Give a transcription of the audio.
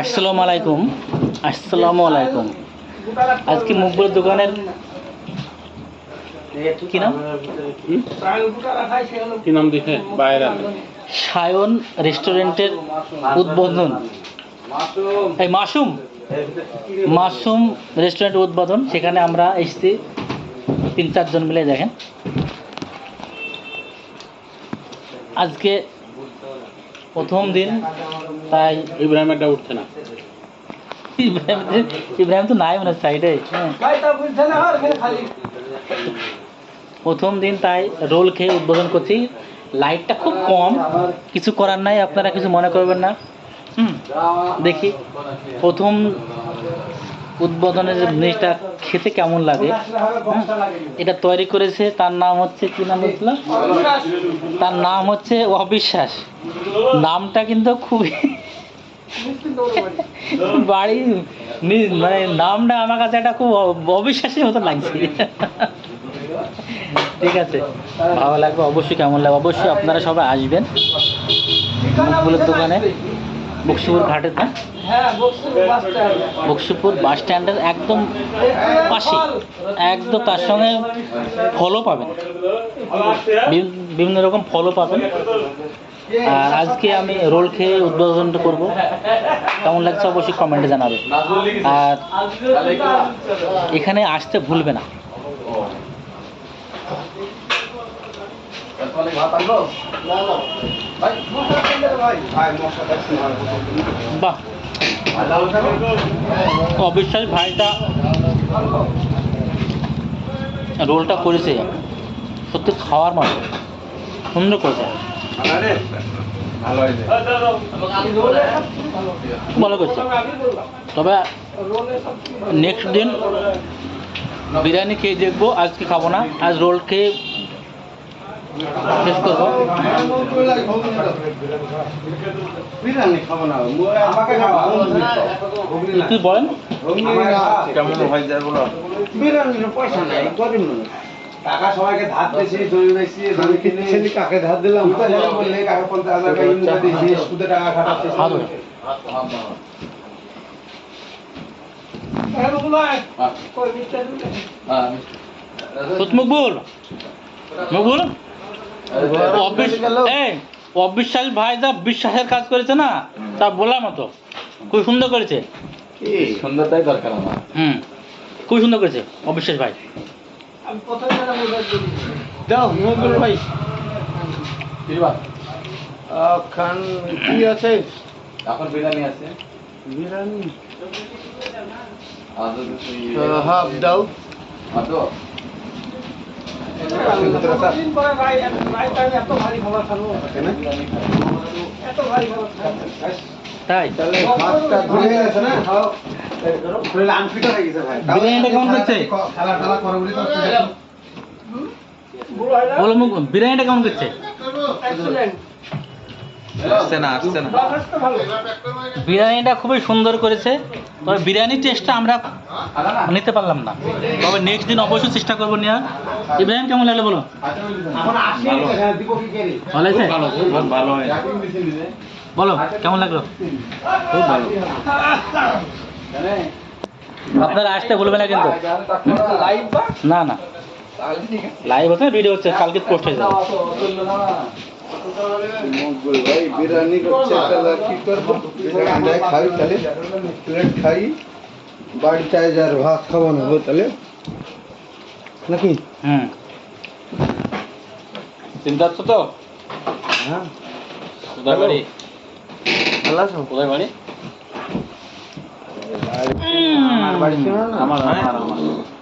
আসসালামু আলাইকুম। আসসালামু আলাইকুম। আজকে মুকবুলের দোকানের কি নাম? কি নাম দিছে? বাইরে সায়ন রেস্টুরেন্টের উদ্বোধন। এই মাসুম। মাসুম রেস্টুরেন্ট উদ্বোধন। সেখানে আমরা এসেছি। তিন চারজন মিলে দেখেন। আজকে প্রথম দিন তাই ইব্রাহিম একটা উঠছে না। ইব্রাহিম ইব্রাহিম তো নাই মনে সাইডে প্রথম দিন তাই রোল খেয়ে উদ্বোধন করছি। লাইটটা খুব কম। কিছু করার নাই আপনারা কিছু মনে করবেন না। হুম দেখি। প্রথম উদ্বোধনের যে জিনিসটা খেতে কেমন লাগে এটা তৈরি করেছে, তার নাম হচ্ছে কি নাম বলছিল? তার নাম হচ্ছে অবিশ্বাস। নামটা কিন্তু খুবই বাড়ি মানে নামটা আমার কাছে একটা খুব অবিশ্বাসের মতো লাগছে। ঠিক আছে, ভালো লাগবে, অবশ্যই কেমন লাগবে, অবশ্যই আপনারা সবাই আসবেন। দোকানে। বক্সিপুর ঘাটে না বক্সিপুর বাস স্ট্যান্ডের একদম পাশে একদম তার সঙ্গে ফলও পাবেন। বিভিন্ন রকম ফলও পাবেন। আর আজকে আমি রোল খেয়ে উদ্বোধনটা করব। কেমন লাগছে অবশ্যই কমেন্টে জানাবে। আর এখানে আসতে ভুলবে না। বাহ। অবিশ্বাস ভাইটা রোলটা করেছে। সত্যি খাওয়ার মতো। সুন্দর করেছে। ভালো করছে। তবে নেক্সট দিন বিরিয়ানি খেয়ে দেখব আজকে খাব না। আজ রোল খেয়ে শেষ করব? কি বলেন। কেমন হয় যায় বলো। বিরিয়ানির পয়সা নাই গরিব মানুষ। টাকা সবাইকে ধার দিয়েছি জমি বেশি জমি কিনে। কাকে ধার দিলাম? বললে কাকে পঞ্চাশ হাজার টাকা ইউনিট দিয়েছি সুদে টাকা খাটাচ্ছি। হাত ধরে। সত্যি মকবুল? অবিশ্বাস ভাই যা বিশ্বাসের কাজ করেছে না তা বলার মতো। খুব সুন্দর করেছে। সুন্দরটাই দরকার আমার। হুম খুব সুন্দর করেছে অবিশ্বাস ভাই। দাও খান কি আছে? এখন বিরিয়ানি আছে। বিরিয়ানি? হাফ দাও। মাত্র ভাই বিরিয়ানিটা কেমন করছে? খেলা টেলা করে বলি তো বলো মুখ বিরিয়ানিটা কেমন করছে আসছে না আসছে না বিরিয়ানিটা খুবই সুন্দর করেছে তবে বিরিয়ানির টেস্টটা আমরা নিতে পারলাম না। তবে নেক্সট দিন অবশ্যই চেষ্টা করব নেওয়ার ইব্রাহিম কেমন লাগল বলো? ভালো আছে ভালো বলো কেমন লাগল? খুব ভালো। আপনারা আসতে ভুলবেন না কিন্তু। না না। লাইভ হচ্ছে ভিডিও হচ্ছে কালকে পোস্ট হয়ে যাবে। মকবুল ভাই বিরিয়ানি করছে তাহলে কি করব? আমরা খাই তাহলে। প্লেট খাই। বাড়িতে আর ভাত খাব না তাহলে। নাকি? হুম চিন্তা হচ্ছে তো? হ্যাঁ। কোথায় বাড়ি? ভালো আছো? কোথায় বাড়ি? আমার বাড়ি ছিল না? আমার আমার আমার।